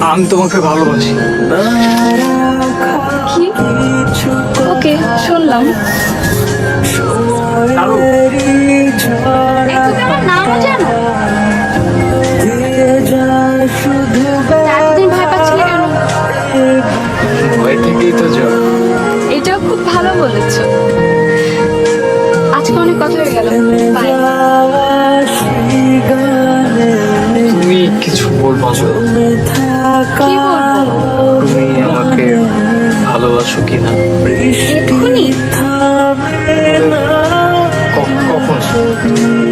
আমি তোমাকে ভালোবাসি। কি? ওকে শুনলাম। এটাও খুব ভালো বলেছ। আজকে অনেক কথা হয়ে গেল। বাই তুমি কিছু বলব আসো কিনা কখন?